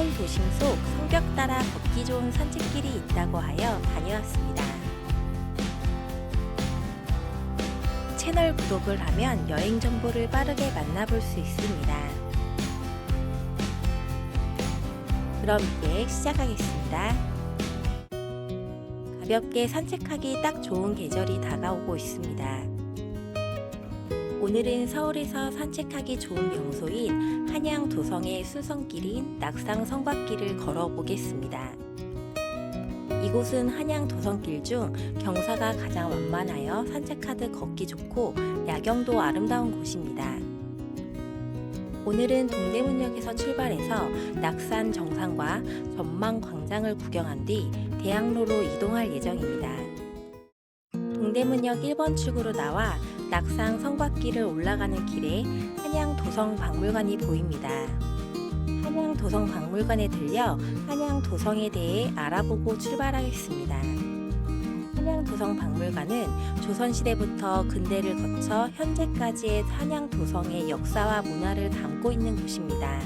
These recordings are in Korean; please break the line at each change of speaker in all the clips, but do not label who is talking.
서울 도심 속 성벽 따라 걷기 좋은 산책길이 있다고 하여 다녀왔습니다. 채널 구독을 하면 여행 정보를 빠르게 만나볼 수 있습니다. 그럼 이제 시작하겠습니다. 가볍게 산책하기 딱 좋은 계절이 다가오고 있습니다. 오늘은 서울에서 산책하기 좋은 명소인 한양 도성의 순성길인 낙상 성곽길을 걸어보겠습니다. 이곳은 한양 도성길 중 경사가 가장 완만하여 산책하듯 걷기 좋고 야경도 아름다운 곳입니다. 오늘은 동대문역에서 출발해서 낙산 정상과 전망 광장을 구경한 뒤 대학로로 이동할 예정입니다. 동대문역 1번 출구로 나와 낙상 성 곽길을 올라가는 길에 한양 도성 박물관이 보입니다. 한양 도성 박물관에 들려 한양 도성에 대해 알아보고 출발하겠습니다. 한양 도성 박물관은 조선시대부터 근대를 거쳐 현재까지의 한양 도성의 역사와 문화를 담고 있는 곳입니다.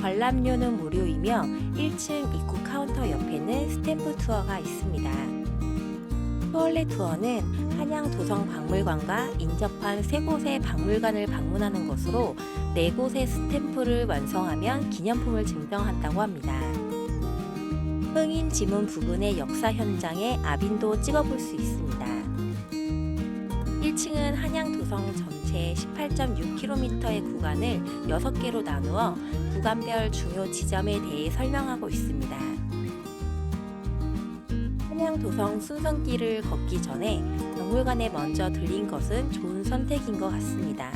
관람료는 무료이며 1층 입구 카운터 옆에는 스탬프 투어가 있습니다. 투어레 투어는 한양 도성 박물관과 인접한 세 곳의 박물관을 방문하는 것으로 네 곳의 스탬프를 완성하면 기념품을 증정한다고 합니다. 흥인 지문 부근의 역사 현장에 아빈도 찍어볼 수 있습니다. 1층은 한양 도성 전체 18.6km의 구간을 6개로 나누어 구간별 중요 지점에 대해 설명하고 있습니다. 한양 도성 순성길을 걷기 전에 박물관에 먼저 들린 것은 좋은 선택인 것 같습니다.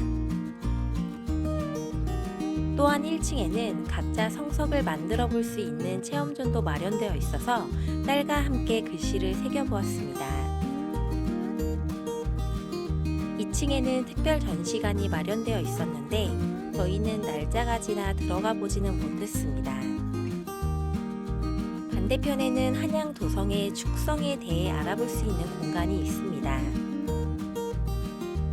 또한 1층에는 각자 성석을 만들어 볼 수 있는 체험존도 마련되어 있어서 딸과 함께 글씨를 새겨보았습니다. 2층에는 특별 전시관이 마련되어 있었는데 저희는 날짜가 지나 들어가 보지는 못했습니다. 반대편에는 한양 도성의 축성에 대해 알아볼 수 있는 공간이 있습니다.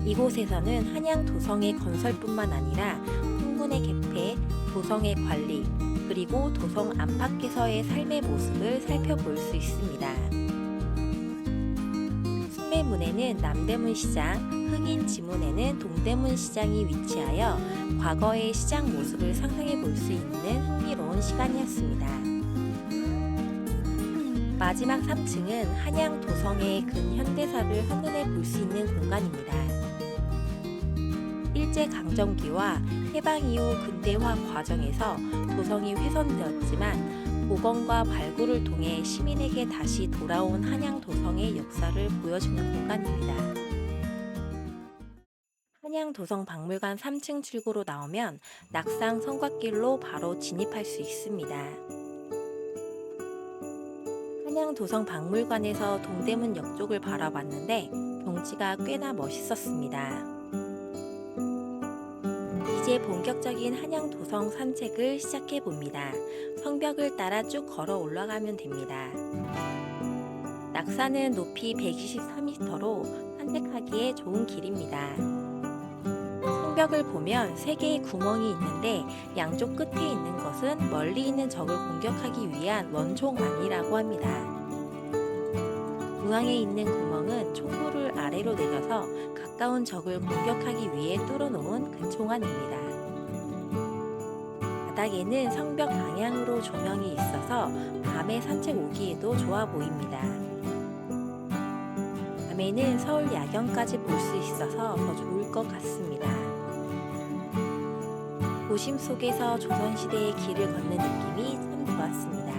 이곳에서는 한양 도성의 건설뿐만 아니라 풍문의 개폐, 도성의 관리, 그리고 도성 안팎에서의 삶의 모습을 살펴볼 수 있습니다. 숭례문에는 남대문 시장, 흑인 지문에는 동대문 시장이 위치하여 과거의 시장 모습을 상상해 볼 수 있는 흥미로운 시간이었습니다. 마지막 3층은 한양 도성의 근현대사를 한눈에 볼 수 있는 공간입니다. 일제강점기와 해방 이후 근대화 과정에서 도성이 훼손되었지만 복원과 발굴을 통해 시민에게 다시 돌아온 한양 도성의 역사를 보여주는 공간입니다. 한양 도성 박물관 3층 출구로 나오면 낙상 성곽길로 바로 진입할 수 있습니다. 한양 도성 박물관에서 동대문 역 쪽을 바라봤는데 경치가 꽤나 멋있었습니다. 이제 본격적인 한양 도성 산책을 시작해 봅니다. 성벽을 따라 쭉 걸어 올라가면 됩니다. 낙산은 높이 123m로 산책하기에 좋은 길입니다. 성벽을 보면 3개의 구멍이 있는데 양쪽 끝에 있는 것은 멀리 있는 적을 공격하기 위한 원총안이라고 합니다. 중앙에 있는 구멍은 총구를 아래로 내려서 가까운 적을 공격하기 위해 뚫어놓은 근총안입니다. 바닥에는 성벽 방향으로 조명이 있어서 밤에 산책 오기에도 좋아 보입니다. 밤에는 서울 야경까지 볼 수 있어서 더 좋을 것 같습니다. 도심 속에서 조선시대의 길을 걷는 느낌이 참 좋았습니다.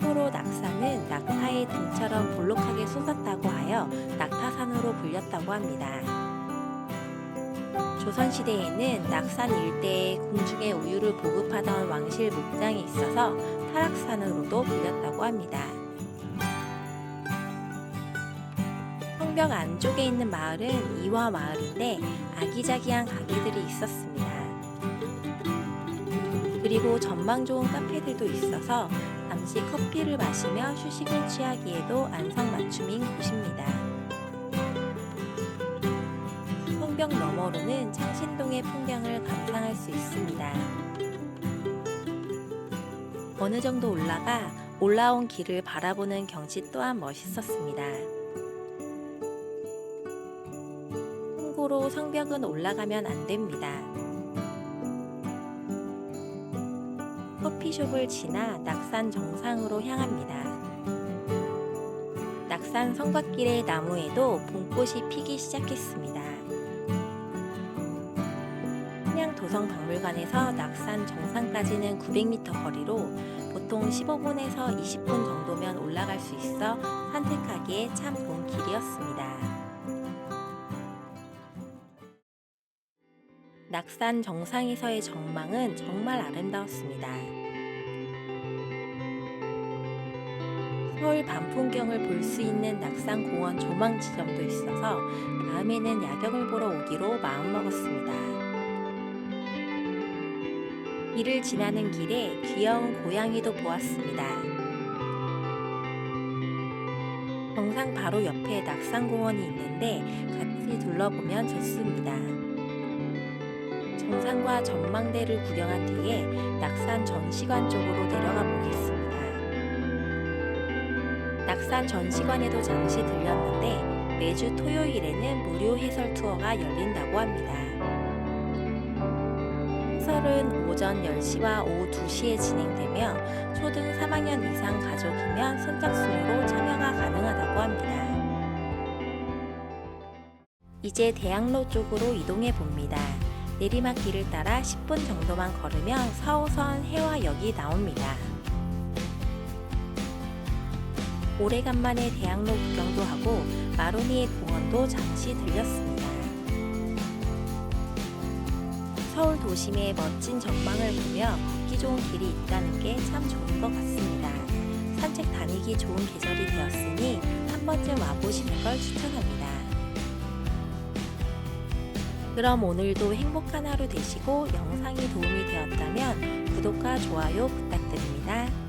참고로 낙산은 낙타의 등처럼 볼록하게 솟았다고 하여 낙타산으로 불렸다고 합니다. 조선시대에는 낙산 일대에 궁중에 우유를 보급하던 왕실 목장이 있어서 타락산으로도 불렸다고 합니다. 성벽 안쪽에 있는 마을은 이화 마을인데 아기자기한 가게들이 있었습니다. 그리고 전망 좋은 카페들도 있어서 잠시 커피를 마시며 휴식을 취하기에도 안성맞춤인 곳입니다. 성벽 너머로는 창신동의 풍경을 감상할 수 있습니다. 어느 정도 올라가 올라온 길을 바라보는 경치 또한 멋있었습니다. 참고로 성벽은 올라가면 안 됩니다. 커피숍을 지나 낙산 정상으로 향합니다. 낙산 성곽길의 나무에도 봄꽃이 피기 시작했습니다. 한양도성박물관에서 낙산 정상까지는 900m 거리로 보통 15분에서 20분 정도면 올라갈 수 있어 산책하기에 참 좋은 길이었습니다. 낙산 정상에서의 전망은 정말 아름다웠습니다. 서울 밤 풍경을 볼 수 있는 낙산공원 조망 지점도 있어서 다음에는 야경을 보러 오기로 마음먹었습니다. 이를 지나는 길에 귀여운 고양이도 보았습니다. 정상 바로 옆에 낙산공원이 있는데 같이 둘러보면 좋습니다. 정상과 전망대를 구경한 뒤에 낙산 전시관 쪽으로 내려가 보겠습니다. 낙산 전시관에도 잠시 들렸는데 매주 토요일에는 무료 해설 투어가 열린다고 합니다. 해설은 오전 10시와 오후 2시에 진행되며 초등 3학년 이상 가족이면 선착순으로 참여가 가능하다고 합니다. 이제 대학로 쪽으로 이동해 봅니다. 내리막 길을 따라 10분 정도만 걸으면 4호선 해화역이 나옵니다. 오래간만에 대학로 구경도 하고 마로니에 공원도 잠시 들렸습니다. 서울 도심의 멋진 전망을 보며 걷기 좋은 길이 있다는 게 참 좋은 것 같습니다. 산책 다니기 좋은 계절이 되었으니 한 번쯤 와보시는 걸 추천합니다. 그럼 오늘도 행복한 하루 되시고 영상이 도움이 되었다면 구독과 좋아요 부탁드립니다.